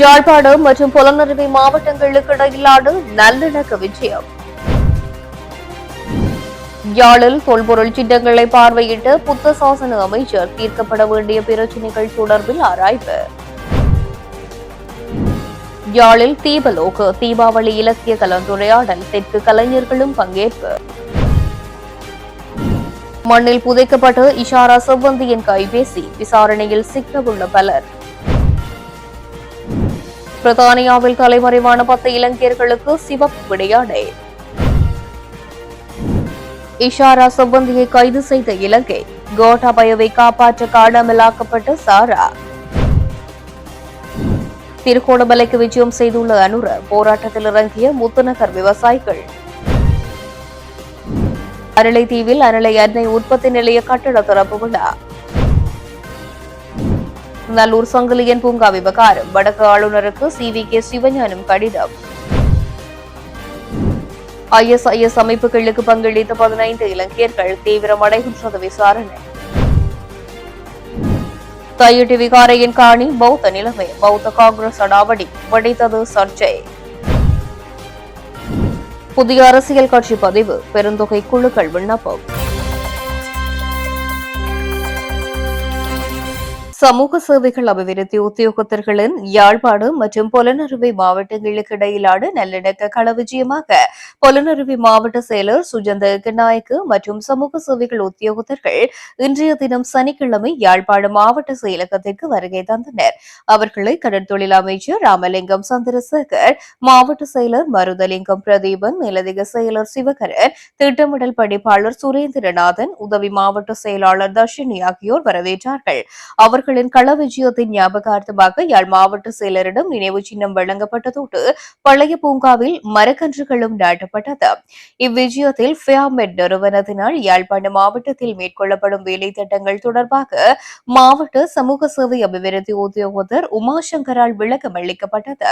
யாழ்ப்பாணம் மற்றும் புலனறுவை மாவட்டங்களுக்கு இடையிலான நல்லிணக்க விஜயம். யாழில் தொல்பொருள் சின்னங்களை பார்வையிட்ட புத்த சாசன அமைச்சர் தீர்க்கப்பட வேண்டிய பிரச்சினைகள் தொடர்பில் ஆராய்வு. யாழில் தீபலோக தீபாவளி இலக்கிய கலந்துரையாடல் தெற்கு கலைஞர்களும் பங்கேற்பு. மண்ணில் புதைக்கப்பட்ட இஷாரா செவ்வந்தியின் கைபேசி விசாரணையில் சிக்கவுள்ள பலர். பிரித்தானியாவில் தலைமறைவான பத்து இலங்கையர்களுக்கு சிவப்பு விடையாடை. இஷாரா செவ்வந்தியை கைது செய்த இலங்கை கோட்டாபயவை காப்பாற்ற காணாமலாக்கப்பட்ட சாரா. திருகோணமலைக்கு விஜயம் செய்துள்ள அனுர போராட்டத்தில் இறங்கிய முத்துநகர் விவசாயிகள். அரளை தீவில் அருளை எண்ணெய் உற்பத்தி நிலைய கட்டட திறப்பு விழா. நல்லூர் சங்கிலியன் பூங்கா விவகாரம். வடக்கு ஆளுநருக்கு சி வி கே சிவஞானம் கடிதம். ஐஎஸ்ஐஎஸ் அமைப்புகளுக்கு பங்களித்த பதினைந்து இலங்கையர்கள் தீவிரமடைகின்றது விசாரணை. தையிட்டு விகாரையின் காணி பௌத்த நிலைமை. பௌத்த காங்கிரஸ் அடாவடி. வடித்தது சர்ச்சை. புதிய அரசியல் கட்சி பதிவு. பெருந்தொகை குழுக்கள் விண்ணப்பம். சமூக சேவைகள் அபிவிருத்தி உத்தியோகத்தர்களின் யாழ்ப்பாடு மற்றும் பொலனறுவை மாவட்டங்களுக்கு இடையிலான நல்லிணக்க களவிஜயமாக பொலனறுவை மாவட்ட செயலர் சுஜந்த நாயக்கு மற்றும் சமூக சேவைகள் உத்தியோகத்தர்கள் இன்றைய தினம் சனிக்கிழமை யாழ்ப்பாடு மாவட்ட செயலகத்திற்கு வருகை தந்தனர். அவர்களை கடற்தொழில் அமைச்சர் ராமலிங்கம் சந்திரசேகர் மாவட்ட செயலர் மருதலிங்கம் பிரதீபன் மேலதிக செயலர் சிவகரன் திட்டமிடல் பணிப்பாளர் சுரேந்திரநாதன் உதவி மாவட்ட செயலாளர் தர்ஷினி ஆகியோர் வரவேற்றார்கள். அவர்கள் அவர்களின் கள விஜயத்தின் ஞாபகார்த்தமாக யாழ் மாவட்ட செயலரிடம் நினைவு சின்னம் வழங்கப்பட்டதோடு பழைய பூங்காவில் மரக்கன்றுகளும் நாட்டப்பட்டது. இவ்விஜயத்தில் ஃபியாமெட் நிறுவனத்தினால் யாழ்ப்பாண மாவட்டத்தில் மேற்கொள்ளப்படும் வேலை திட்டங்கள் தொடர்பாக மாவட்ட சமூக சேவை அபிவிருத்தி உத்தியோகத்தர் உமாசங்கரால் விளக்கம் அளிக்கப்பட்டது.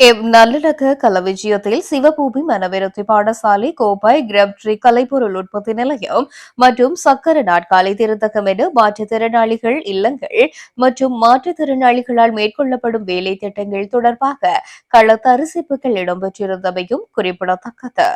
நல்லிணக்க கலவிஜயத்தில் சிவபூமி மனவிருத்தி பாடசாலை கோப்பை கிரப்ட்ரி கலைப்பொருள் உற்பத்தி நிலையம் மற்றும் சக்கர நாட்காலி திருத்தகம் என மாற்றுத்திறனாளிகள் இல்லங்கள் மற்றும் மாற்றுத்திறனாளிகளால் மேற்கொள்ளப்படும் வேலை திட்டங்கள் தொடர்பாக கள தரிசிப்புகள் இடம்பெற்றிருந்தமையும் குறிப்பிடத்தக்கது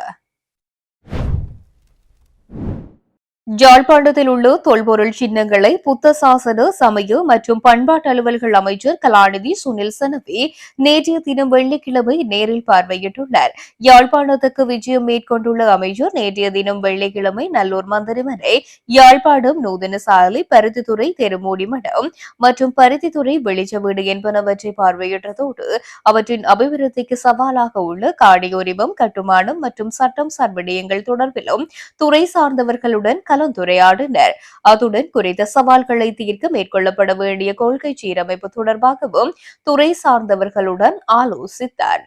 ஜாழ்ப்பாணத்தில் உள்ள தொல்பொருள் சின்னங்களை புத்த சாசன சமய மற்றும் பண்பாட்டு அலுவல்கள் அமைச்சர் கலாநிதி சுனில் சனவே நேற்றைய தினம் வெள்ளிக்கிழமை நேரில் பார்வையிட்டுள்ளார். யாழ்ப்பாணத்துக்கு விஜயம் மேற்கொண்டுள்ள அமைச்சர் நேற்றைய தினம் வெள்ளிக்கிழமை நல்லூர் மந்திரிமனை யாழ்ப்பாணம் நூதன சாலை பருத்தித்துறை தெருமூடி மடம் மற்றும் பருத்தித்துறை வெளிச்ச வீடு என்பனவற்றை பார்வையிட்டதோடு அவற்றின் அபிவிருத்திக்கு சவாலாக உள்ள காடியோரிமம் கட்டுமானம் மற்றும் சட்டம் சார் விடயங்கள் தொடர்பிலும் துறை சார்ந்தவர்களுடன் கலந்துரையாடினர் அத்துடன் குறித்த சவால்களை தீர்க்க மேற்கொள்ளப்பட வேண்டிய கொள்கை சீரமைப்பு தொடர்பாகவும் துறை சார்ந்தவர்களுடன் ஆலோசித்தார்.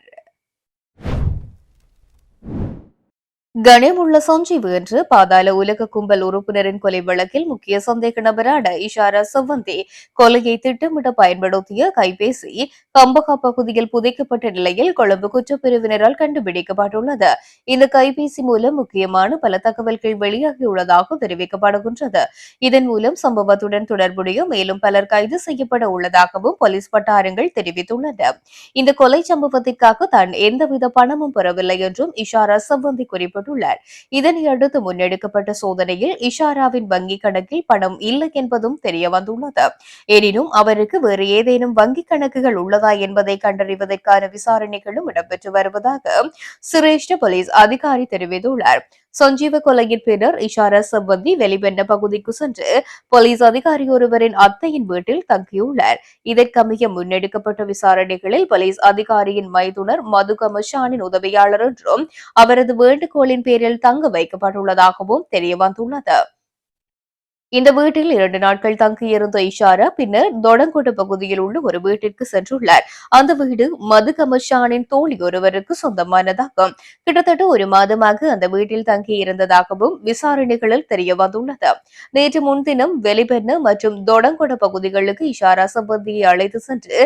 கணேமுள்ள சஞ்சீவு என்று பாதாள உலக கும்பல் உறுப்பினரின் கொலை வழக்கில் முக்கிய சந்தேக நபரான இஷாரா சவந்தி கொலையை திட்டமிட பயன்படுத்திய கைபேசி கம்பகா பகுதியில் புதைக்கப்பட்ட நிலையில் கொழும்பு குற்றப்பிரிவினரால் கண்டுபிடிக்கப்பட்டுள்ளது. இந்த கைபேசி மூலம் முக்கியமான பல தகவல்கள் வெளியாகியுள்ளதாக தெரிவிக்கப்படுகின்றது. இதன் மூலம் சம்பவத்துடன் தொடர்புடைய மேலும் பலர் கைது செய்யப்பட உள்ளதாகவும் போலீஸ் வட்டாரங்கள் தெரிவித்துள்ளன. இந்த கொலை சம்பவத்திற்காக தான் எந்தவித பணமும் பெறவில்லை என்றும் இஷாரா சவந்தி குறிப்பிட்டுள்ளார் இதனையடுத்து முன்னெடுக்கப்பட்ட சோதனையில் இஷாராவின் வங்கிக் கணக்கில் பணம் இல்லை என்பதும் தெரிய வந்துள்ளது. எனினும் அவருக்கு வேறு ஏதேனும் வங்கிக் கணக்குகள் உள்ளதா என்பதை கண்டறிவதற்கான விசாரணைகளும் இடம்பெற்று வருவதாக சிரேஷ்ட போலீஸ் அதிகாரி தெரிவித்துள்ளார். சஞ்சீவ கொலையின் பின்னர் இஷாரா செவ்வந்தி வெளிவெண்ண பகுதிக்கு சென்று போலீஸ் அதிகாரி ஒருவரின் அத்தையின் வீட்டில் தங்கியுள்ளார். இதற்கமைய முன்னெடுக்கப்பட்ட விசாரணைகளில் போலீஸ் அதிகாரியின் மைதுனர் மது கமஷானின் உதவியாளர் என்றும் அவரது வேண்டுகோளின் பேரில் தங்க வைக்கப்பட்டுள்ளதாகவும் தெரியவந்துள்ளது. இந்த வீட்டில் இரண்டு நாட்கள் தங்கியிருந்த இஷாரா பின்னர் தொடங்கோடு பகுதியில் உள்ள ஒரு வீட்டிற்கு சென்றுள்ளார். அந்த வீடு மது கமஷானின் தோழி ஒருவருக்கு சொந்தமானதாகும். கிட்டத்தட்ட ஒரு மாதமாக அந்த வீட்டில் தங்கியிருந்ததாகவும் விசாரணைகளில் தெரிய வந்துள்ளது. நேற்று முன்தினம் வெளிபெண்ண மற்றும் தொடங்கோட பகுதிகளுக்கு இஷாரா சம்பந்தியை அழைத்து சென்று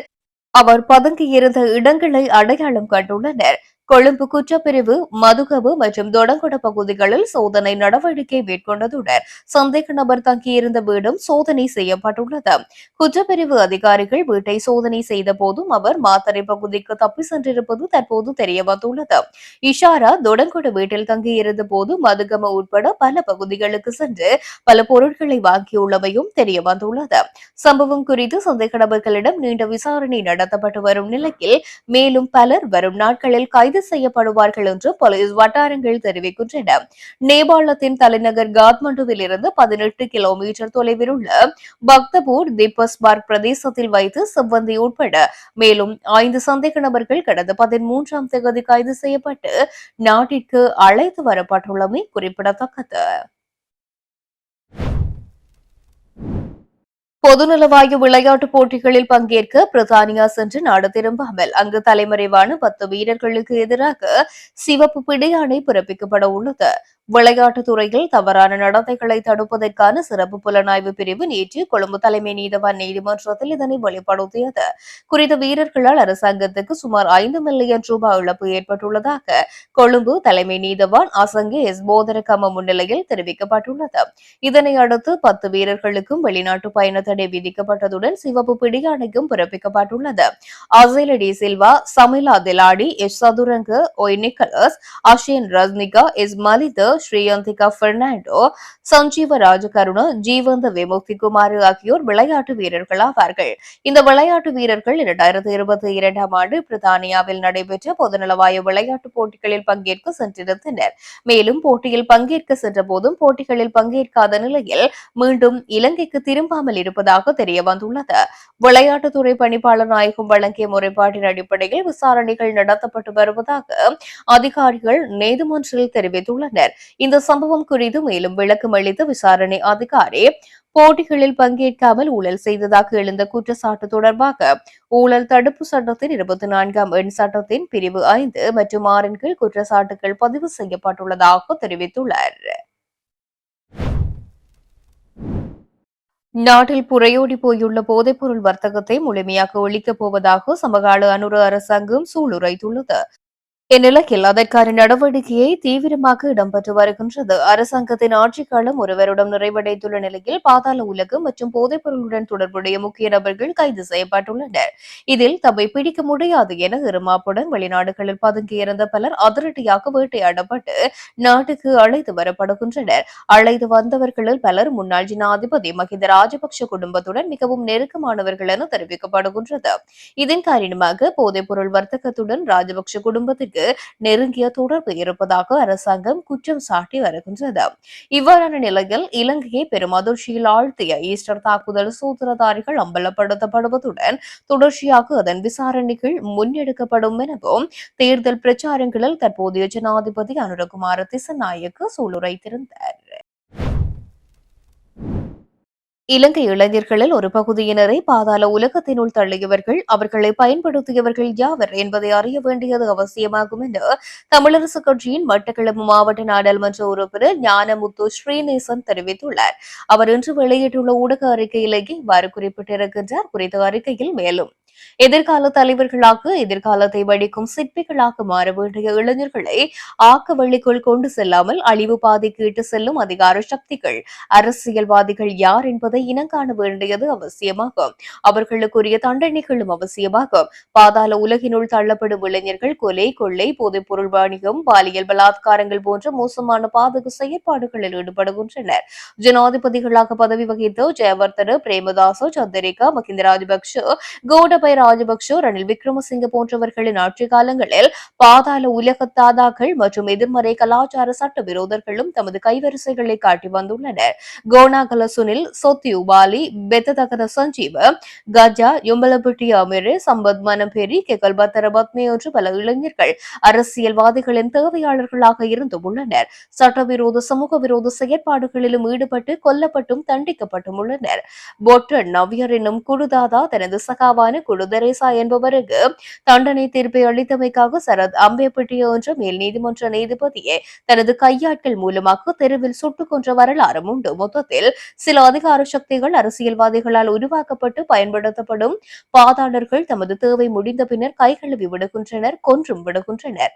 அவர் பதுங்கியிருந்த இடங்களை அடையாளம் கண்டுள்ளனர். கொழும்பு குற்றப்பிரிவு மதுகவு மற்றும் தொடங்குட பகுதிகளில் சோதனை நடவடிக்கை மேற்கொண்டதுடன் சந்தேக நபர் தங்கியிருந்த வீடும் சோதனை செய்யப்பட்டுள்ளது. குற்றப்பிரிவு அதிகாரிகள் வீட்டை சோதனை செய்த போதும் அவர் மாத்தறை பகுதிக்கு தப்பி சென்றிருப்பது தற்போது தெரியவந்துள்ளது. இஷாரா தொடங்குட வீட்டில் தங்கியிருந்த போது மதுகம உட்பட பல பகுதிகளுக்கு சென்று பல பொருட்களை வாங்கியுள்ளமையும் தெரியவந்துள்ளது. சம்பவம் குறித்து சந்தேக நபர்களிடம் நீண்ட விசாரணை நடத்தப்பட்டு வரும் நிலையில் மேலும் பலர் வரும் நாட்களில் கைது கைது செய்யப்படுவார்கள் என்று போலீஸ் வட்டாரங்கள் தெரிவிக்கின்றன. நேபாளத்தின் தலைநகர் காத்மண்டுவில் இருந்து பதினெட்டு கிலோமீட்டர் தொலைவில் உள்ள பக்தபூர் தீபஸ்பார்க் பிரதேசத்தில் வைத்து செவ்வந்தி உட்பட மேலும் ஐந்து சந்தேக நபர்கள் கடந்த பதிமூன்றாம் தேதி கைது செய்யப்பட்டு நாட்டிற்கு அழைத்து வரப்பட்டுள்ளமை குறிப்பிடத்தக்கது. பொதுநலவாயு விளையாட்டுப் போட்டிகளில் பங்கேற்க பிரித்தானியா சென்று நாடு திரும்பாமல் அங்கு தலைமறைவான பத்து வீரர்களுக்கு எதிராக சிவப்பு பிடியாணை பிறப்பிக்கப்பட உள்ளது. விளையாட்டுத் துறையில் தவறான நடத்தைகளை தடுப்பதற்கான சிறப்பு புலனாய்வு பிரிவு நேற்று கொழும்பு தலைமை நீதவான் நீதிமன்றத்தில் இதனை வெளிப்படுத்தியது குறித்த வீரர்களால் அரசாங்கத்துக்கு சுமார் ஐந்து மில்லியன் ரூபாய் இழப்பு ஏற்பட்டுள்ளதாக கொழும்பு தலைமை நீதவான் அசங்கே எஸ். போதரகம முன்னிலையில் தெரிவிக்கப்பட்டுள்ளது. இதனை அடுத்து பத்து வீரர்களுக்கும் வெளிநாட்டு பயண தடை விதிக்கப்பட்டதுடன் சிவப்பு பிடியாணையும் பிறப்பிக்கப்பட்டுள்ளது. Asela De Silva Chamila Thiladi S. Chathuranga Y. Nicholas Ashen Rajnika S. Malitha Sriyanthika Fernando Sanjeewa Rajakaruna Jeewantha Vimukthi Kumar ஆகியோர் விளையாட்டு வீரர்கள் ஆவார்கள். இந்த விளையாட்டு வீரர்கள் இரண்டாயிரத்தி இருபத்தி இரண்டாம் ஆண்டு பிரித்தானியாவில் நடைபெற்ற பொதுநலவாய விளையாட்டுப் போட்டிகளில் பங்கேற்க சென்றிருந்தனர். மேலும் போட்டியில் பங்கேற்க சென்ற போதும் போட்டிகளில் பங்கேற்காத நிலையில் மீண்டும் இலங்கைக்கு திரும்பாமல் இருப்பதாக தெரிய வந்துள்ளது விளையாட்டுத்துறை பணிப்பாளர் நாயகம் வழங்கிய முறைப்பாட்டின் அடிப்படையில் விசாரணைகள் நடத்தப்பட்டு வருவதாக அதிகாரிகள் நீதிமன்றில் தெரிவித்துள்ளனர். இந்த சம்பவம் குறித்து மேலும் விளக்கம் அளித்த விசாரணை அதிகாரி போட்டிகளில் பங்கேற்காமல் ஊழல் செய்ததாக எழுந்த குற்றச்சாட்டு தொடர்பாக ஊழல் தடுப்பு சட்டத்தின் இருபத்தி நான்காம் எண் சட்டத்தின் பிரிவு ஐந்து மற்றும் ஆறின் கீழ் குற்றச்சாட்டுகள் பதிவு செய்யப்பட்டுள்ளதாக தெரிவித்துள்ளார். நாட்டில் புறையோடி போயுள்ள போதைப்பொருள் வர்த்தகத்தை முழுமையாக ஒழிக்கப் போவதாக சமகால அனுர அரசாங்கம் சூளுரைத்துள்ளது. இந்நிலையில் அதற்கான நடவடிக்கையை தீவிரமாக இடம்பெற்று வருகின்றது. அரசாங்கத்தின் ஆட்சிக் காலம் ஒருவரிடம் நிறைவடைந்துள்ள நிலையில் பாதாள உலகம் மற்றும் போதைப்பொருளுடன் தொடர்புடைய முக்கிய நபர்கள் கைது செய்யப்பட்டுள்ளனர். இதில் தம்மை பிடிக்க முடியாது என இருமாப்புடன் வெளிநாடுகளில் பதுங்கியிருந்த பலர் அதிரடியாக வேட்டையாடப்பட்டு நாட்டுக்கு அழைத்து வரப்படுகின்றனர். அழைத்து வந்தவர்களில் பலர் முன்னாள் ஜனாதிபதி மஹிந்த ராஜபக்ஷ குடும்பத்துடன் மிகவும் நெருக்கமானவர்கள் என தெரிவிக்கப்படுகின்றது. இதன் காரணமாக போதைப்பொருள் வர்த்தகத்துடன் ராஜபக்ஷ குடும்பத்திற்கு நெருங்கிய தொடர்பு இருப்பதாக அரசாங்கம் குற்றம் சாட்டி வருகின்றது. இவ்வாறான நிலையில் இலங்கையை பெரும் அதிர்ச்சியில் ஆழ்த்திய ஈஸ்டர் தாக்குதல் சூத்திரதாரிகள் அம்பலப்படுத்தப்படுவதுடன் தொடர்ச்சியாக அதன் விசாரணைகள் முன்னெடுக்கப்படும் எனவும் தேர்தல் பிரச்சாரங்களில் தற்போதைய ஜனாதிபதி அனுரகுமார திசநாயக்கு சூளுரைத்திருந்தார் இலங்கை இளைஞர்களில் ஒரு பகுதியினரை பாதாள உலகத்தினுள் தள்ளியவர்கள் அவர்களை பயன்படுத்தியவர்கள் யாவர் என்பதை அறிய வேண்டியது அவசியமாகும் என்று தமிழரசு கட்சியின் மட்டக்களப்பு மாவட்ட நாடாளுமன்ற உறுப்பினர் ஞானமுத்து ஸ்ரீநேசன் தெரிவித்துள்ளார். அவர் இன்று வெளியிட்டுள்ள ஊடக அறிக்கையிலேயே இவ்வாறு குறிப்பிட்டிருக்கின்றார். குறித்த அறிக்கையில் மேலும் எதிர்கால தலைவர்களாக எதிர்காலத்தை வடிக்கும் சிற்பிகளாக மாற வேண்டிய இளைஞர்களை ஆக்க வழிக்குள் கொண்டு செல்லாமல் அழிவு பாதைக்கு இட்டு செல்லும் அதிகார சக்திகள். அரசியல்வாதிகள் யார் என்பதை இனங்காண வேண்டியது அவசியமாகும் அவர்களுக்குரிய தண்டனைகளும் அவசியமாகும் பாதாள உலகினுள் தள்ளப்படும் இளைஞர்கள் கொலை கொள்ளை போதைப் பொருள் வாணிகம் பாலியல் பலாத்காரங்கள் போன்ற மோசமான பாதக செயற்பாடுகளில் ஈடுபடுகின்றனர். ஜனாதிபதிகளாக பதவி வகித்த ஜெயவர்தன பிரேமதாசோ சந்திரிகா மஹிந்த ராஜபக்ஷ கோடபய ராஜபக்ஷ ரணில் விக்ரமசிங்க போன்றவர்களின் ஆட்சி காலங்களில் பாதாள உலக தாதாக்கள் மற்றும் எதிர்மறை கலாச்சார சட்ட விரோதர்களும் தமது கைவரிசைகளை காட்டி வந்துள்ளனர். கோனாகல சுனில் சொத்தி உபாலி பெத்ததகத சஞ்சீவ கஜா யும்பலபட்டி அமீரே சம்பத் மனம்பேரி கெகல் பத்தர பத்மே என்று பல இளைஞர்கள் அரசியல்வாதிகளின் தேவையாளர்களாக இருந்து உள்ளனர். சட்டவிரோத சமூக விரோத செயற்பாடுகளிலும் ஈடுபட்டு கொல்லப்பட்டும் தண்டிக்கப்பட்டும் உள்ளனர். பொட்டன் நவ்யர் என்னும் குடுதாதா தனது சகாவான குழுதரேசா என்பவருக்கு தண்டனை தீர்ப்பை அளித்தமைக்காக சரத் அம்பேப்பட்டிய என்ற மேல் நீதிமன்ற நீதிபதியை தனது கையாட்கள் மூலமாக தெருவில் சுட்டுக் கொன்ற வரலாறும் உண்டு. மொத்தத்தில் சில அதிகார சக்திகள் அரசியல்வாதிகளால் உருவாக்கப்பட்டு பயன்படுத்தப்படும் பாதாளர்கள் தமது தேவை முடிந்த பின்னர் கைகழுவி விடுகின்றனர் கொன்றும் விடுகின்றனர்.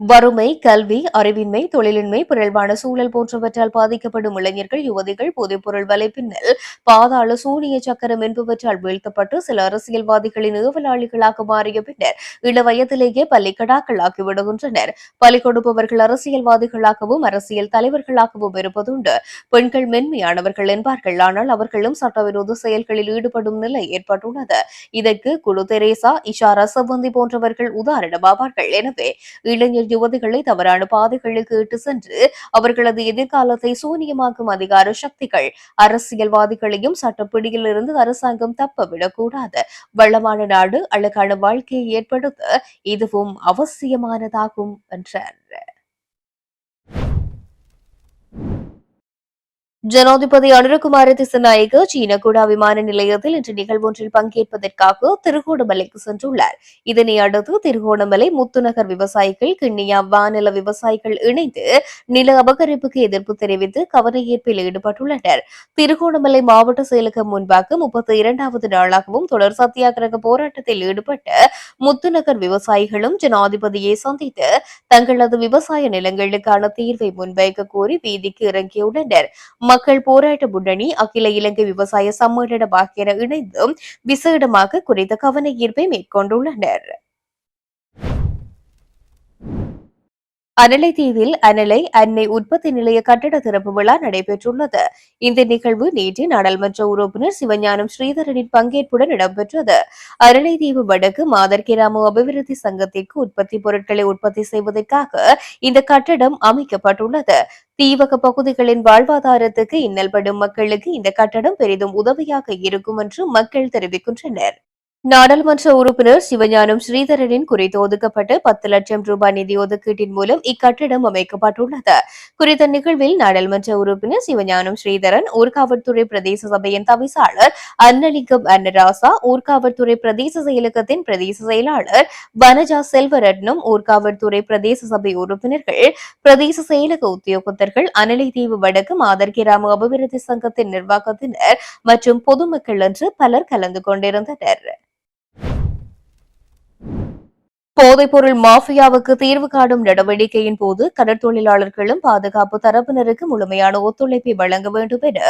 வறுமை கல்வி அறிவின்மை தொழிலின்மை பிறழ்வான சூழல் போன்றவற்றால் பாதிக்கப்படும் இளைஞர்கள் யுவதிகள் போதைப்பொருள் வலைப்பின்னல் பாதாள சூனிய சக்கரம் என்பவற்றால் வீழ்த்தப்பட்டு சில அரசியல்வாதிகளின் ஏவலாளிகளாக மாறிய பின்னர் இள வயதிலேயே பள்ளிக்கடாக்களாக்கி விடுகின்றனர் பலி கொடுப்பவர்கள் அரசியல்வாதிகளாகவும் அரசியல் தலைவர்களாகவும் இருப்பதுண்டு. பெண்கள் மென்மையானவர்கள் என்பார்கள். ஆனால் அவர்களும் சட்டவிரோத செயல்களில் ஈடுபடும் நிலை ஏற்பட்டுள்ளது. இதற்கு குழு தெரேசா இஷாரா சவந்தி போன்றவர்கள் உதாரணமாவார்கள். எனவே இளைஞர் யுவதிகளை தவறான பாதைகளுக்கு இட்டு சென்று அவர்களது எதிர்காலத்தை சூனியமாக்கும் அதிகார சக்திகள் அரசியல்வாதிகளையும் சட்டப்பிடியில் இருந்து அரசாங்கம் தப்பவிடக்கூடாது. வளமான நாடு அழகான வாழ்க்கையை ஏற்படுத்த இதுவும் அவசியமானதாகும் என்றார். ஜனாதிபதி அனுரகுமார திசநாயக சீனகுடா விமான நிலையத்தில் இன்று நிகழ்வொன்றில் பங்கேற்பதற்காக திருகோணமலைக்கு சென்றுள்ளார். இதனை அடுத்து திருகோணமலை முத்துநகர் விவசாயிகள் கிண்ணியா வானில விவசாயிகள் இணைந்து நில அபகரிப்புக்கு எதிர்ப்பு தெரிவித்து கவனஈர்ப்பில் ஈடுபட்டுள்ளனர். திருகோணமலை மாவட்ட செயலகம் முன்பாக முப்பத்தி இரண்டாவது நாளாகவும் தொடர் சத்தியாகிரக போராட்டத்தில் ஈடுபட்ட முத்துநகர் விவசாயிகளும் ஜனாதிபதியை சந்தித்து தங்களது விவசாய நிலங்களுக்கான தீர்வை முன்வைக்க கோரி வீதிக்கு இறங்கியுள்ளனர். மக்கள் போராட்ட முன்னணி அகில இலங்கை விவசாய சம்மேளனம் ஆகியன இணைந்து விசேடமாக குறித்த கவன ஈர்ப்பை மேற்கொண்டுள்ளனர். அனலை தீவில் அனலை அன்னை உற்பத்தி நிலைய கட்டட திறப்பு விழா நடைபெற்றுள்ளது. இந்த நிகழ்வு நேற்று நாடாளுமன்ற உறுப்பினர் சிவஞானம் ஸ்ரீதரனின் பங்கேற்புடன் இடம்பெற்றது. அனலை தீவு வடக்கு மாதர் கிராம அபிவிருத்தி சங்கத்திற்கு உற்பத்தி பொருட்களை உற்பத்தி செய்வதற்காக இந்த கட்டடம் அமைக்கப்பட்டுள்ளது. தீவக பகுதிகளின் வாழ்வாதாரத்துக்கு இன்னல்படும் மக்களுக்கு இந்த கட்டடம் பெரிதும் உதவியாக இருக்கும் என்று மக்கள் தெரிவிக்கின்றனர். நாடாளுமன்ற உறுப்பினர் சிவஞானம் ஸ்ரீதரனின் குறித்து ஒதுக்கப்பட்டு பத்து லட்சம் ரூபாய் நிதி ஒதுக்கீட்டின் மூலம் இக்கட்டிடம் அமைக்கப்பட்டுள்ளது. குறித்த நிகழ்வில் நாடாளுமன்ற உறுப்பினர் சிவஞானம் ஸ்ரீதரன் ஊர்காவல்துறை பிரதேச சபையின் தவிசாளர் அன்னலிங்கம் அன்னராசா ஊர்காவல்துறை பிரதேச செயலகத்தின் பிரதேச செயலாளர் வனஜா செல்வரட்னம் ஊர்காவல்துறை பிரதேச சபை உறுப்பினர்கள் பிரதேச செயலக உத்தியோகத்தர்கள் அனலைதீவு வடக்கு மாதர் கிராம அபிவிருத்தி சங்கத்தின் நிர்வாகத்தினர் மற்றும் பொதுமக்கள் என்று பலர் கலந்து கொண்டிருந்தனர். போதைப்பொருள் மாஃபியாவுக்கு தீர்வு காணும் நடவடிக்கையின் போது கடற்தொழிலாளர்களும் பாதுகாப்பு தரப்பினருக்கு முழுமையான ஒத்துழைப்பை வழங்க வேண்டும் என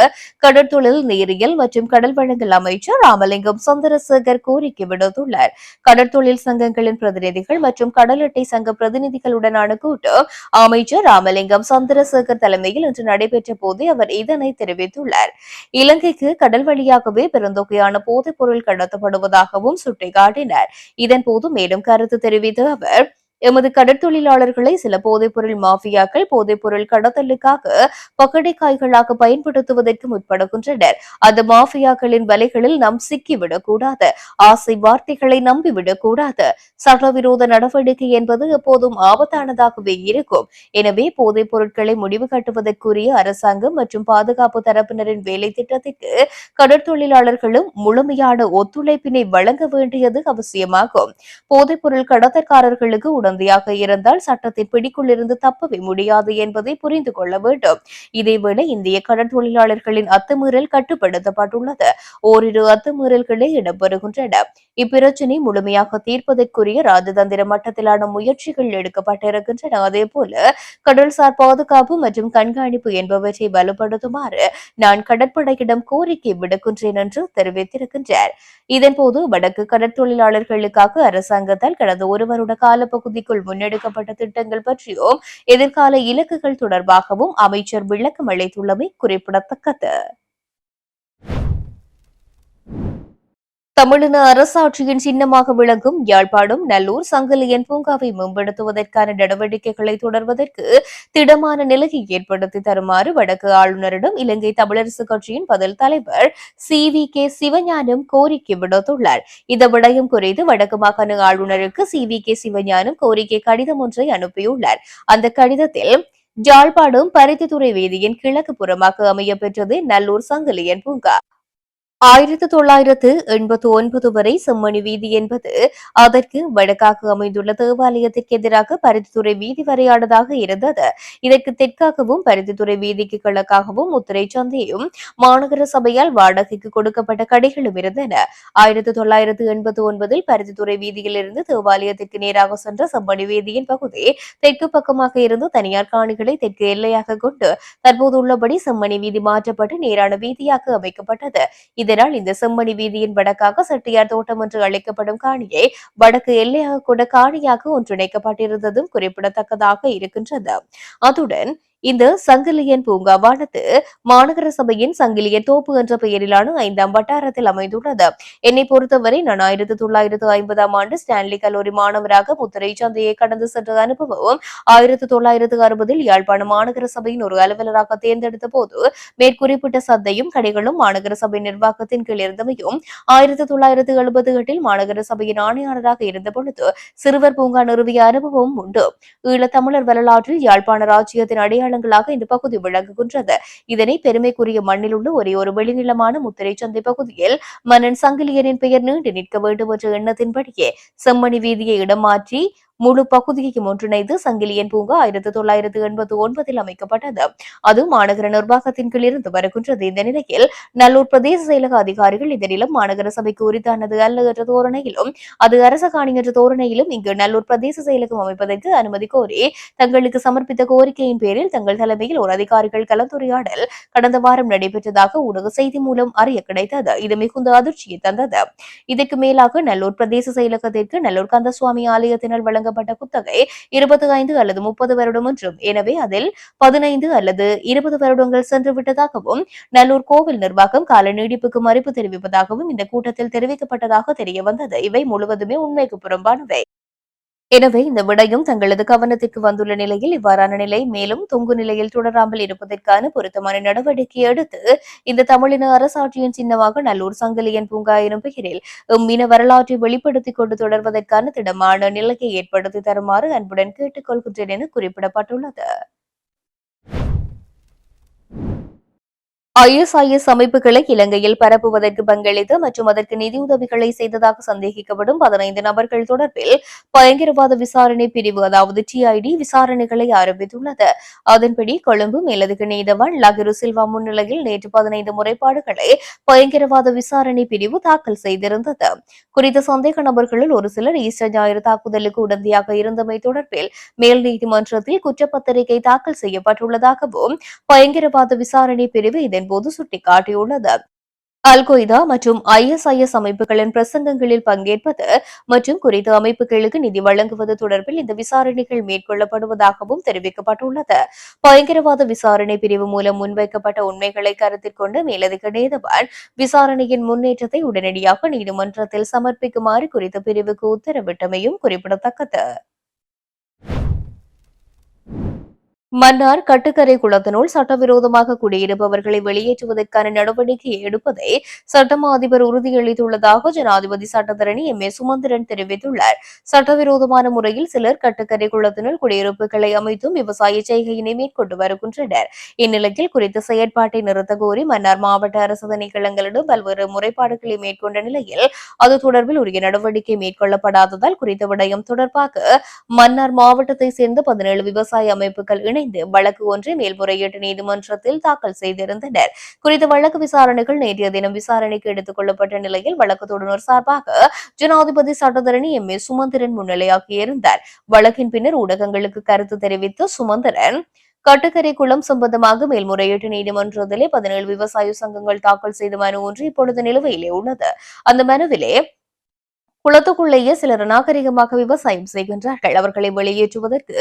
கடற்தொழில் நீரியல் மற்றும் கடல் வழங்கல் அமைச்சர் ராமலிங்கம் சந்திரசேகர் கோரிக்கை விடுத்துள்ளார். கடற்தொழில் சங்கங்களின் பிரதிநிதிகள் மற்றும் கடல் அட்டை சங்க பிரதிநிதிகளுடனான கூட்டம் அமைச்சர் ராமலிங்கம் சந்திரசேகர் தலைமையில் இன்று நடைபெற்ற போது அவர் இதனை தெரிவித்துள்ளார். இலங்கைக்கு கடல் வழியாகவே பெருந்தொகையான போதைப்பொருள் கடத்தப்படுவதாகவும் சுட்டிக்காட்டினார். இதன்போது மேலும் கருத்து தெரிவித்து தெரிவித்த அவர் எமது கடற்தொழிலாளர்களை சில போதைப்பொருள் மாஃபியாக்கள் போதைப்பொருள் கடத்தலுக்காக பக்கடைக்காய்களாக பயன்படுத்துவதற்கு முற்படுகின்றனர். அந்த மாஃபியாக்களின் வலைகளில் நாம் சிக்கிவிடக்கூடாது ஆசை வார்த்தைகளை நம்பிவிடக்கூடாது சட்டவிரோத நடவடிக்கை என்பது எப்போதும் ஆபத்தானதாகவே இருக்கும். எனவே போதைப் பொருட்களை முடிவு கட்டுவதற்குரிய அரசாங்கம் மற்றும் பாதுகாப்பு தரப்பினரின் வேலை திட்டத்திற்கு கடற்தொழிலாளர்களும் முழுமையான ஒத்துழைப்பினை வழங்க வேண்டியது அவசியமாகும். போதைப்பொருள் கடத்தற்காரர்களுக்கு உடல் குழந்தையாக இருந்தால் சட்டத்தின் பிடிக்குள்ளிருந்து தப்பவே முடியாது என்பதை புரிந்து கொள்ள வேண்டும். இதேவேளை இந்திய கடற்தொழிலாளர்களின் அத்துமீறல் கட்டுப்படுத்தப்பட்டுள்ளது. ஓரிரு அத்துமீறல்களே இடம்பெறுகின்றன. இப்பிரச்சினை முழுமையாக தீர்ப்பதற்குரிய ராஜதந்திர மட்டத்திலான முயற்சிகள் எடுக்கப்பட்டிருக்கின்றன. அதே போல கடல்சார் பாதுகாப்பு மற்றும் கண்காணிப்பு என்பவற்றை வலுப்படுத்துமாறு நான் கடற்படையிடம் கோரிக்கை விடுக்கின்றேன் என்று தெரிவித்திருக்கின்றார். இதன்போது வடக்கு கடற்தொழிலாளர்களுக்காக அரசாங்கத்தால் கடந்த ஒரு வருட காலப்பகுதி தொகுதிக்குள் முன்னெடுக்கப்பட்ட திட்டங்கள் பற்றியும் எதிர்கால இலக்குகள் தொடர்பாகவும் அமைச்சர் விளக்கம் அளித்துள்ளமை குறிப்பிடத்தக்கது. தமிழின அரசாட்சியின் சின்னமாக விளங்கும் யாழ்ப்பாணம் நல்லூர் சங்கலியன் பூங்காவை மேம்படுத்துவதற்கான நடவடிக்கைகளை தொடர்வதற்கு திடமான நிலையை ஏற்படுத்தி தருமாறு வடக்கு ஆளுநரிடம் இலங்கை தமிழரசு கட்சியின் பதில் தலைவர் சி வி கே சிவஞானம் கோரிக்கை விடுத்துள்ளார். இந்த விடயம் குறித்து வடக்கு மாகாண ஆளுநருக்கு சி வி கே சிவஞானம் கோரிக்கை கடிதம் ஒன்றை அனுப்பியுள்ளார். அந்த கடிதத்தில் ஜாழ்பாடும் பருத்தித்துறை வீதியின் கிழக்கு புறமாக அமைய பெற்றது நல்லூர் சங்கலியன் பூங்கா. ஆயிரத்து தொள்ளாயிரத்து எண்பத்து ஒன்பது வரை செம்மணி வீதி என்பது அதற்கு வடக்காக அமைந்துள்ள தேவாலயத்திற்கு எதிராக பருத்தித்துறை வீதி வரையானதாக இருந்தது. இதற்கு தெற்காகவும் பருத்தித்துறை வீதிக்கு கிழக்காகவும் உத்திரை சந்தையும் மாநகர சபையால் வாடகைக்கு கொடுக்கப்பட்ட கடைகளும் இருந்தன. ஆயிரத்தி தொள்ளாயிரத்து எண்பத்து ஒன்பதில் பருத்தித்துறை வீதியில் இருந்து தேவாலயத்திற்கு நேராக சென்ற செம்மணி வீதியின் பகுதி தெற்கு பக்கமாக இருந்து தனியார் காணிகளை தெற்கு எல்லையாக கொண்டு தற்போது உள்ளபடி செம்மணி வீதி மாற்றப்பட்டு நேரான வீதியாக அமைக்கப்பட்டது. இதனால் இந்த செம்மணி வீதியின் வடக்காக செட்டியார் தோட்டம் என்று அழைக்கப்படும் காணியை வடக்கு எல்லையாக கூட காணியாக ஒன்றிணைக்கப்பட்டிருந்ததும் குறிப்பிடத்தக்கதாக இருக்கின்றது. அத்துடன் இந்த சங்கிலியன் பூங்காவானது மாநகர சபையின் சங்கிலியன் தோப்பு என்ற பெயரிலான ஐந்தாம் வட்டாரத்தில் அமைந்துள்ளது. என்னை பொறுத்தவரை நான் ஆயிரத்தி தொள்ளாயிரத்து ஐம்பதாம் ஆண்டு ஸ்டான்லி கல்லூரி மாணவராக முத்திரை சந்தையை கடந்து சென்ற அனுபவம் ஆயிரத்தி தொள்ளாயிரத்து அறுபதில் யாழ்ப்பாண மாநகர சபையின் ஒரு அலுவலராக தேர்ந்தெடுத்த போது மேற்குறிப்பிட்ட சந்தையும் கடைகளும் மாநகர சபை நிர்வாகத்தின் கீழ் இருந்தமையும் ஆயிரத்தி தொள்ளாயிரத்து எழுபது எட்டில் மாநகர சபையின் ஆணையாளராக இருந்த பொழுது சிறுவர் பூங்கா நிறுவிய அனுபவம் உண்டு. ஈழத்தமிழர் வரலாற்றில் யாழ்ப்பாண ராஜ்யத்தின் அடையாள அடையாளங்களாக இந்த பகுதி விளங்குகின்றது. இதனை பெருமைக்குரிய மண்ணில் உள்ள ஒரே ஒரு வெளிநிலமான முத்திரை சந்தை பகுதியில் மன்னன் சங்கிலியரின் பெயர் நீண்டு நிற்க வேண்டும் என்ற எண்ணத்தின்படியே செம்மணி வீதியை இடம் மாற்றி முழு பகுதியையும் ஒன்றிணைந்து சங்கிலியன் பூங்கா ஆயிரத்தி தொள்ளாயிரத்தி எண்பத்தி ஒன்பதில் அமைக்கப்பட்டது. அது மாநகர நிர்வாகத்தின் கீழ் இருந்து வருகின்றது. இந்த நிலையில் நல்லூர் பிரதேச செயலக அதிகாரிகள் இந்த நிலம் மாநகர சபைக்கு உரித்தானது அல்ல என்ற தோரணையிலும் அது அரச காணி என்ற தோரணையிலும் இங்கு நல்லூர் பிரதேச செயலகம் அமைப்பதற்கு அனுமதி கோரி தங்களுக்கு சமர்ப்பித்த கோரிக்கையின் பேரில் தங்கள் தலைமையில் ஒரு அதிகாரிகள் கலந்துரையாடல் கடந்த வாரம் நடைபெற்றதாக ஊடக செய்தி மூலம் அறிய கிடைத்தது. இது மிகுந்த அதிர்ச்சியை தந்தது. இதற்கு மேலாக நல்லூர் பிரதேச செயலகத்திற்கு நல்லூர் கந்தசுவாமி ஆலயத்தினர் வழங்க வழங்கப்பட்ட குத்தகை இருபத்தி ஐந்து அல்லது முப்பது வருடம் என்றும். எனவே அதில் பதினைந்து அல்லது இருபது வருடங்கள் சென்று விட்டதாகவும் நல்லூர் கோவில் நிர்வாகம் கால நீடிப்புக்கு மறுப்பு தெரிவிப்பதாகவும் இந்த கூட்டத்தில் தெரிவிக்கப்பட்டதாக தெரிய வந்தது இவை முழுவதுமே உண்மைக்கு புறம்பானவை. எனவே இந்த விடயம் தங்களது கவனத்திற்கு வந்துள்ள நிலையில் இவ்வாறான நிலை மேலும் தொங்கு நிலையில் தொடராமல் இருப்பதற்கான பொருத்தமான நடவடிக்கை எடுத்து இந்த தமிழின அரசாட்சியின் சின்னமாக நல்லூர் சங்கிலியன் பூங்கா எனும் பெயரில் மீன வரலாற்றை வெளிப்படுத்திக் கொண்டு தொடர்வதற்கான திடமான நிலையை ஏற்படுத்தி தருமாறு அன்புடன் கேட்டுக் கொள்கின்றேன் என குறிப்பிடப்பட்டுள்ளது. ஐஎஸ்ஐஎஸ் அமைப்புகளை இலங்கையில் பரப்புவதற்கு பங்களித்து மற்றும் அதற்கு நிதியுதவிகளை செய்ததாக சந்தேகிக்கப்படும் பதினைந்து நபர்கள் தொடர்பில் பயங்கரவாத விசாரணை பிரிவு அதாவது டிஐடி விசாரணைகளை ஆரம்பித்துள்ளது. அதன்படி கொழும்பு மேலதிக நீதவான் லகிரு சில்வா முன்னிலையில் நேற்று பதினைந்து முறைப்பாடுகளை பயங்கரவாத விசாரணை பிரிவு தாக்கல் செய்திருந்தது. குறித்த சந்தேக நபர்களில் ஒரு சிலர் ஈஸ்டர் ஞாயிறு தாக்குதலுக்கு உடந்தையாக இருந்தமை தொடர்பில் மேல் நீதிமன்றத்தில் குற்றப்பத்திரிகை தாக்கல் செய்யப்பட்டுள்ளதாகவும் பயங்கரவாத விசாரணை பிரிவு இதன் போது சுட்டிக்காட்டியுள்ளது. அல் கொய்தா மற்றும் ஐஎஸ்ஐஎஸ் அமைப்புகளின் பிரசங்கங்களில் பங்கேற்பது மற்றும் குறித்த அமைப்புகளுக்கு நிதி வழங்குவது தொடர்பில் இந்த விசாரணைகள் மேற்கொள்ளப்படுவதாகவும் தெரிவிக்கப்பட்டுள்ளது. பயங்கரவாத விசாரணை பிரிவு மூலம் முன்வைக்கப்பட்ட உண்மைகளை கருத்தில் கொண்டு மேலதிக நீதவான் விசாரணையின் முன்னேற்றத்தை உடனடியாக நீதிமன்றத்தில் சமர்ப்பிக்குமாறு குறித்த பிரிவுக்கு உத்தரவிட்டமையும் குறிப்பிடத்தக்கது. மன்னார் கட்டுக்கரை குளத்தினுள் சட்டவிரோதமாக குடியிருப்பவர்களை வெளியேற்றுவதற்கான நடவடிக்கை எடுப்பதை சட்டமா அதிபர் உறுதியளித்துள்ளதாக ஜனாதிபதி சட்டத்தரணி எம். ஏ. சுமந்திரன் தெரிவித்துள்ளார். சட்டவிரோதமான முறையில் சிலர் கட்டுக்கரை குளத்தினுள் குடியிருப்புகளை அமைத்தும் விவசாய செய்கையினை மேற்கொண்டு வருகின்றனர். இந்நிலையில் குறித்த செயற்பாட்டை நிறுத்த கோரி மன்னார் மாவட்ட அரசு திணைக்களங்களிடம் பல்வேறு முறைப்பாடுகளை மேற்கொண்ட நிலையில் அது தொடர்பில் உரிய நடவடிக்கை மேற்கொள்ளப்படாததால் குறித்த விடயம் தொடர்பாக மன்னார் மாவட்டத்தை சேர்ந்த பதினேழு விவசாய அமைப்புகள் இணை இணைந்து வழக்கு ஒன்றை மேல்முறையீட்டு நீதிமன்றத்தில் தாக்கல் செய்திருந்தனர். குறித்த வழக்கு விசாரணைகள் நேற்றைய தினம் விசாரணைக்கு எடுத்துக் கொள்ளப்பட்ட நிலையில் வழக்கு தொடுநர் சார்பாக ஜனாதிபதி சட்டத்தரணி எம். ஏ. சுமந்திரன் முன்னிலையாகியிருந்தார் வழக்கின் பின்னர் ஊடகங்களுக்கு கருத்து தெரிவித்த சுமந்திரன் கட்டுக்கரை குளம் சம்பந்தமாக மேல்முறையீட்டு நீதிமன்றத்திலே பதினேழு விவசாய சங்கங்கள் தாக்கல் செய்த மனு ஒன்று இப்பொழுது நிலுவையிலே உள்ளது. அந்த மனுவிலே குளத்துக்குள்ளேயே சிலர் நாகரிகமாக விவசாயம் செய்கின்றார்கள். அவர்களை வெளியேற்றுவதற்கு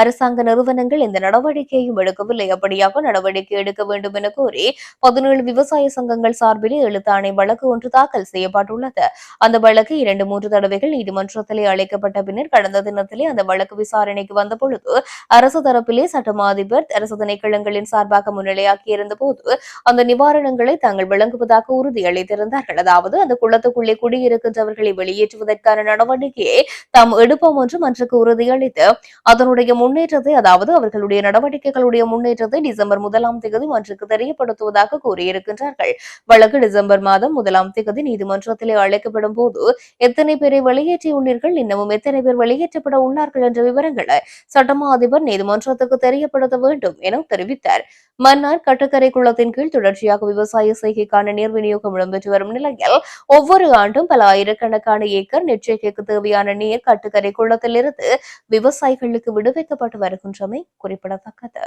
அரசாங்க நிறுவனங்கள் இந்த நடவடிக்கையும் எடுக்கவில்லை. அப்படியாக நடவடிக்கை எடுக்க வேண்டும் என கோரி பதினேழு விவசாய சங்கங்கள் சார்பில் எழுத்தாணை வழக்கு ஒன்று தாக்கல் செய்யப்பட்டுள்ளது. அந்த வழக்கு இரண்டு மூன்று தடவைகள் நீதிமன்றத்திலே அழைக்கப்பட்ட பின்னர் கடந்த தினத்திலே அந்த வழக்கு விசாரணைக்கு வந்த பொழுது அரசு தரப்பிலே சட்டமா அதிபர் அரசு திணைக்களங்களின் சார்பாக முன்னிலையாக்கியிருந்த போது அந்த நிவாரணங்களை தாங்கள் வழங்குவதாக உறுதியளித்திருந்தார்கள். அதாவது அந்த குளத்துக்குள்ளே குடியிருக்கின்றவர்களை வெளியே வெளியேற்றுவதற்கான நடவடிக்கையை தாம் எடுப்போம் என்று மன்றக்கு உறுதியளித்து அதனுடைய முன்னேற்றத்தை அதாவது அவர்களுடைய நடவடிக்கைகளுடைய முன்னேற்றத்தை டிசம்பர் முதலாம் தேதி மன்றக்கு தெரியப்படுத்துவதாக கூறியிருக்கின்றார்கள். வழக்கு டிசம்பர் மாதம் முதலாம் தேதி நீதிமன்றத்திலே அழைக்கப்படும் போது எத்தனை பேரை வெளியேற்றியுள்ளீர்கள்? இன்னமும் எத்தனை பேர் வெளியேற்றப்பட உள்ளார்கள் என்ற விவரங்களை சட்டமா அதிபர் நீதிமன்றத்துக்கு தெரியப்படுத்த வேண்டும் என தெரிவித்தார். மன்னார் கட்டுக்கரை குளத்தின் கீழ் தொடர்ச்சியாக விவசாய செய்கைக்கான நீர் விநியோகம் இடம்பெற்று வரும் நிலையில் ஒவ்வொரு ஆண்டும் பல ஆயிரக்கணக்கான ஏக்கர் நெற்செய்கைக்கு தேவையான நீர் கட்டுக்கரை குளத்திலிருந்து விவசாயிகளுக்கு விடுவிக்கப்பட்டு வருகின்றமை குறிப்பிடத்தக்கது.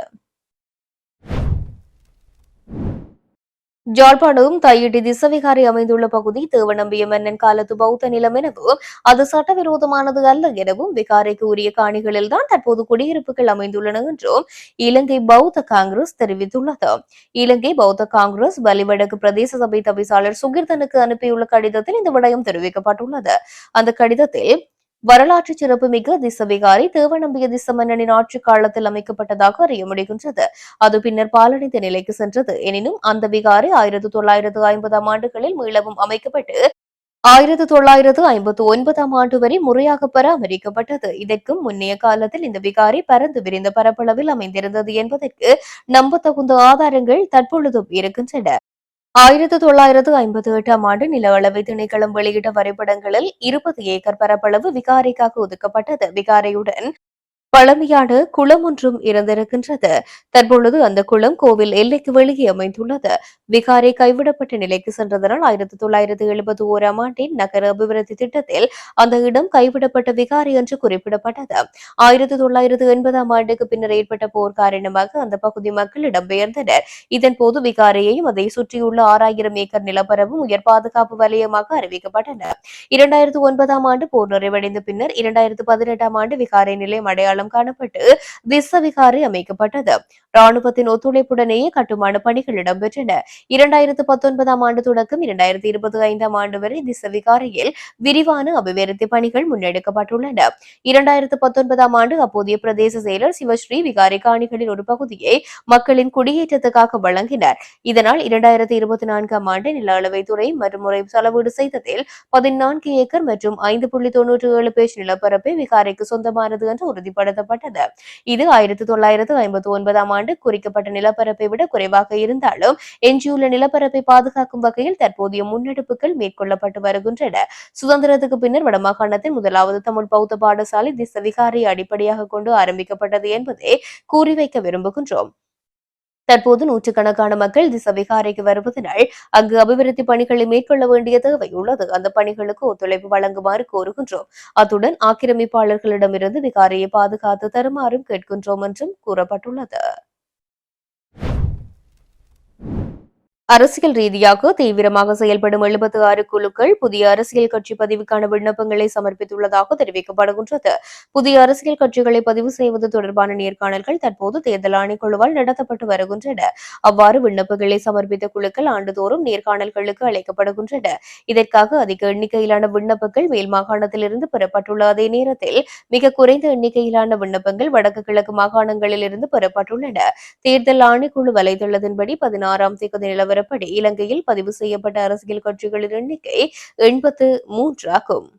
ஜாழ்ப்பாணம் தையிட்டி திசவிகாரி அமைந்துள்ள பகுதி தேவநம்பிய மன்னன் காலத்து பௌத்த நிலம் எனவும் அது சட்டவிரோதமானது அல்ல எனவும் விகாரைக்கு உரிய காணிகளில் தான் தற்போது குடியிருப்புகள் அமைந்துள்ளன என்றும் இலங்கை பௌத்த காங்கிரஸ் தெரிவித்துள்ளது. இலங்கை பௌத்த காங்கிரஸ் வலிவடக்கு பிரதேச சபை தவிசாளர் சுகிர்தனுக்கு அனுப்பியுள்ள கடிதத்தில் இந்த விடயம் தெரிவிக்கப்பட்டுள்ளது. அந்த கடிதத்தில் வரலாற்று சிறப்புமிகு திசவிகாரி தேவநம்பிய திசமன்னனின் ஆட்சி காலத்தில் அமைக்கப்பட்டதாக அறிய முடிகின்றது. அது பின்னர் பாலடைந்த நிலைக்கு சென்றது. எனினும் அந்த விகாரி ஆயிரத்தி தொள்ளாயிரத்து ஐம்பதாம் ஆண்டுகளில் மீளவும் அமைக்கப்பட்டு ஆயிரத்தி தொள்ளாயிரத்து ஐம்பத்தி ஒன்பதாம் ஆண்டு வரை முறையாக பராமரிக்கப்பட்டது இதற்கும் முன்னைய காலத்தில் இந்த விகாரி பரந்து விரிந்த பரப்பளவில் அமைந்திருந்தது என்பதற்கு நம்பத்தகுந்த ஆதாரங்கள் தற்பொழுதும் இருக்கின்றன. ஆயிரத்தி தொள்ளாயிரத்து ஐம்பத்தி எட்டாம் ஆண்டு நில அளவை திணைக்களம் வெளியிட்ட வரைபடங்களில் இருபது ஏக்கர் பரப்பளவு விகாரைக்காக ஒதுக்கப்பட்டது. விகாரையுடன் பழமையான குளம் ஒன்றும் இருந்திருக்கின்றது தற்பொழுது அந்த குளம் கோவில் எல்லைக்கு வெளியே அமைந்துள்ளது. விகாரை கைவிடப்பட்ட நிலைக்கு சென்றதனால் ஆயிரத்தி தொள்ளாயிரத்தி எழுபத்தி ஓராம் ஆண்டின் நகர அபிவிருத்தி திட்டத்தில் அந்த இடம் கைவிடப்பட்ட விகாரை என்று குறிப்பிடப்பட்டது. ஆயிரத்தி தொள்ளாயிரத்தி எண்பதாம் ஆண்டுக்கு பின்னர் ஏற்பட்ட போர் காரணமாக அந்த பகுதி மக்கள் இடம்பெயர்ந்தனர். இதன் போது விகாரையையும் அதை சுற்றியுள்ள ஆறாயிரம் ஏக்கர் நிலப்பரவும் உயர் பாதுகாப்பு வலயமாக அறிவிக்கப்பட்டன. இரண்டாயிரத்து ஒன்பதாம் ஆண்டு போர் நிறைவடைந்த பின்னர் இரண்டாயிரத்தி பதினெட்டாம் ஆண்டு விகாரை நிலையம் அடையாளம் காணப்பட்டு திசவிகாரை அமைக்கப்பட்டது. ராணுவத்தின் ஒத்துழைப்புடனேயே கட்டுமான பணிகள் இடம்பெற்றன. இரண்டாயிரத்து பத்தொன்பதாம் ஆண்டு தொடக்கம் இரண்டாயிரத்தி இருபத்தி ஐந்தாம் ஆண்டு வரை திசவிகாரியில் விரிவான அபிவிருத்தி பணிகள் முன்னெடுக்கப்பட்டுள்ளன. இரண்டாயிரத்து பத்தொன்பதாம் ஆண்டு அப்போதைய பிரதேச செயலர் சிவஸ்ரீ விகாரி காணிகளின் ஒரு பகுதியை மக்களின் குடியேற்றத்துக்காக வழங்கினார். இதனால் இரண்டாயிரத்தி இருபத்தி நான்காம் ஆண்டு நில அளவை துறை மறுமுறை செலவீடு செய்ததில் பதினான்கு ஏக்கர் மற்றும் ஐந்து புள்ளி தொன்னூற்றி ஏழு பேஜ் நிலப்பரப்பை விகாரைக்கு சொந்தமானது என்று உறுதிப்பட உறுதிப்படுத்தப்பட்டது இது ஆயிரத்தி தொள்ளாயிரத்து ஐம்பத்தி ஒன்பதாம் ஆண்டு குறிக்கப்பட்ட நிலப்பரப்பை விட குறைவாக இருந்தாலும் எஞ்சியுள்ள நிலப்பரப்பை பாதுகாக்கும் வகையில் தற்போதைய முன்னெடுப்புகள் மேற்கொள்ளப்பட்டு வருகின்றன. சுதந்திரத்துக்கு பின்னர் வடமாகாணத்தின் முதலாவது தமிழ் பௌத்த பாடசாலை திசவிகாரை அடிப்படையாக கொண்டு ஆரம்பிக்கப்பட்டது என்பதை கூறி வைக்க விரும்புகின்றோம். தற்போது நூற்றுக்கணக்கான மக்கள் திசவிகாரைக்கு வருவதனால் அங்கு அபிவிருத்தி பணிகளை மேற்கொள்ள வேண்டிய தேவை உள்ளது அந்த பணிகளுக்கு ஒத்துழைப்பு வழங்குமாறு கோருகின்றோம். அத்துடன் ஆக்கிரமிப்பாளர்களிடமிருந்து விகாரையை பாதுகாத்து தருமாறும் கேட்கின்றோம் என்றும் கூறப்பட்டுள்ளது. அரசியல் ரீதியாக தீவிரமாக செயல்படும் எழுபத்தி ஆறு குழுக்கள் புதிய அரசியல் கட்சி பதிவுக்கான விண்ணப்பங்களை சமர்ப்பித்துள்ளதாக தெரிவிக்கப்படுகின்றது. புதிய அரசியல் கட்சிகளை பதிவு செய்வது தொடர்பான நேர்காணல்கள் தற்போது தேர்தல் ஆணைக்குழுவால் நடத்தப்பட்டு வருகின்றன. அவ்வாறு விண்ணப்பங்களை சமர்ப்பித்த குழுக்கள் ஆண்டுதோறும் நேர்காணல்களுக்கு அழைக்கப்படுகின்றன. இதற்காக அதிக எண்ணிக்கையிலான விண்ணப்பங்கள் மேல் மாகாணத்திலிருந்து பெறப்பட்டுள்ள அதே நேரத்தில் மிக குறைந்த எண்ணிக்கையிலான விண்ணப்பங்கள் வடக்கு கிழக்கு மாகாணங்களில் இருந்து பெறப்பட்டுள்ளன. தேர்தல் ஆணைக்குழு வலைதளத்தின்படி பதினாறாம் தேதி நிலவரப்படி இலங்கையில் பதிவு செய்யப்பட்ட அரசியல் கட்சிகளின் எண்ணிக்கை எண்பத்து மூன்று ஆகும்